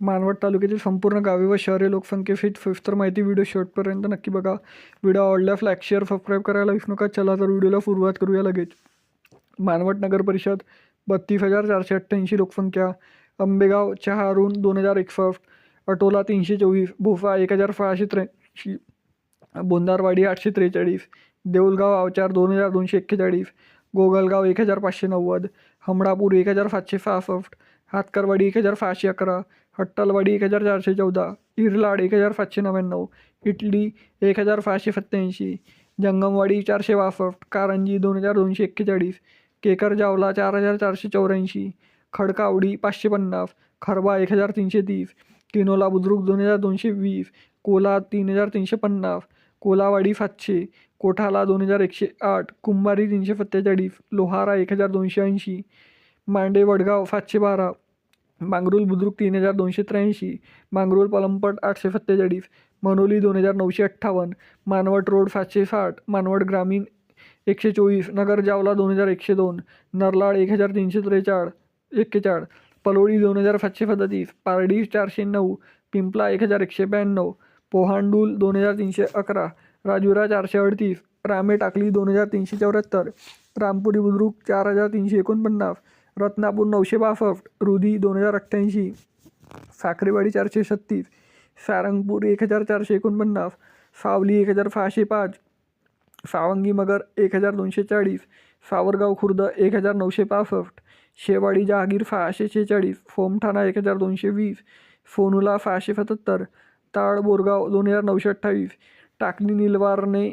मानवत तालुक्यातील संपूर्ण गावे व शहरे लोकसंख्येसहित सविस्तर माहिती व्हिडिओ शेवटपर्यंत नक्की बघा. व्हिडिओ आवडल्यास लाईक शेअर सबस्क्राईब करायला विसरू नका. चला तर व्हिडिओला सुरुवात करूया लगेच. मानवट नगर परिषद बत्तीस हजार चारशे अठ्ठ्याऐंशी लोकसंख्या आंबेगाव चहारून दोन हजार एकसष्ट अटोला तीनशे चोवीस भोसा एक हजार सहाशे त्र्याऐंशी बोंदारवाडी आठशे त्रेचाळीस देऊलगाव आवचार दोन हजार दोनशे एक्केचाळीस गोगलगाव एक हजार पाचशे नव्वद हमडापूर एक हजार सातशे सहासष्ट हातकरवाडी एक हजार पाचशे अकरा हट्टलवाडी एक हजार चारशे चौदा इरलाड एक हजार सातशे नव्याण्णव इटली एक हजार पाचशे सत्त्याऐंशी जंगमवाडी चारशे बासष्ट कारंजी दोन हजार दोनशे एक्केचाळीस केकर जावला चार हजार चारशे चौऱ्याऐंशी खडकावडी पाचशे पन्नास खरबा एक हजार तीनशे तीस किनोला बुद्रुक दोन हजार दोनशे वीस कोला तीन हजार तीनशे पन्नास कोलावाडी सातशे कोठाला दोन हजार एकशे आठ कुंभारी तीनशे सत्तेचाळीस लोहारा एक हजार दोनशे ऐंशी मांडे वडगाव सातशे बारा. मांगरूल बुद्रुक तीन हजार दोनशे त्र्याऐंशी. मांगरूल पलंपट आठशे सत्तेचाळीस. मनोली दोन हजार नऊशे अठ्ठावन्न. मानवट रोड सातशे साठ. मानवट ग्रामीण एकशे चोवीस. नगर जावला दोन हजार एकशे दोन. नरलाड एक हजार तीनशे त्रेचाळ. एक्केचाळ. पलोळी दोन हजार सातशे सदतीस. पारडी चारशे नऊ. पिंपला एक हजार एकशे ब्याण्णव. पोहांडूल दोन हजार तीनशे अकरा. राजुरा चारशे अडतीस. रामे टाकली दोन हजार तीनशे चौऱ्याहत्तर. रामपुरी बुद्रुक चार हजार तीनशे एकोणपन्नास. रत्नापूर नऊशे बासष्ट रुदी दोन हजार अठ्ठ्याऐंशी साखरेवाडी चारशे छत्तीस सारंगपूर एक हजार चारशे एकोणपन्नास सावली एक हजार सहाशे पाच सावंगी मगर एक हजार दोनशे चाळीस सावरगाव खुर्द एक हजार नऊशे पासष्ट शेवाडी जहागीर सहाशे शेहेचाळीस फोमठाणा एक हजार दोनशे वीस सोनुला सहाशे सत्याहत्तर ताळ बोरगाव दोन हजार नऊशे अठ्ठावीस टाकली निलवारणे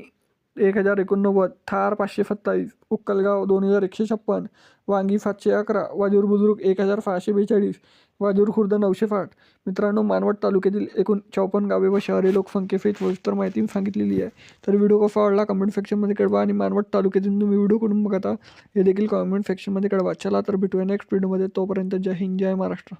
एक हजार एकोणनव्वद थार पाचशे सत्तावीस उक्कलगाव दोन हजार एकशे छप्पन वांगी सातशे अकरा वाजूर बुजुर्ग एक हजार सहाशे बेचाळीस वाजूर खुर्द नऊशे साठ. मित्रांनो मानवट तालुक्यातील एकूण चौपन्न गावे व शहरे लोकसंख्येची सविस्तर माहिती सांगितलेली आहे. तर व्हिडिओ कसा आवडला कमेंट सेक्शनमध्ये कळवा आणि मानवट तालुक्यातून तुम्ही व्हिडिओ कुठून बघता हे देखील कमेंट सेक्शनमध्ये कळवा. चला तर भेटूया नेक्स्ट व्हिडिओमध्ये तोपर्यंत जय हिंद जय महाराष्ट्र.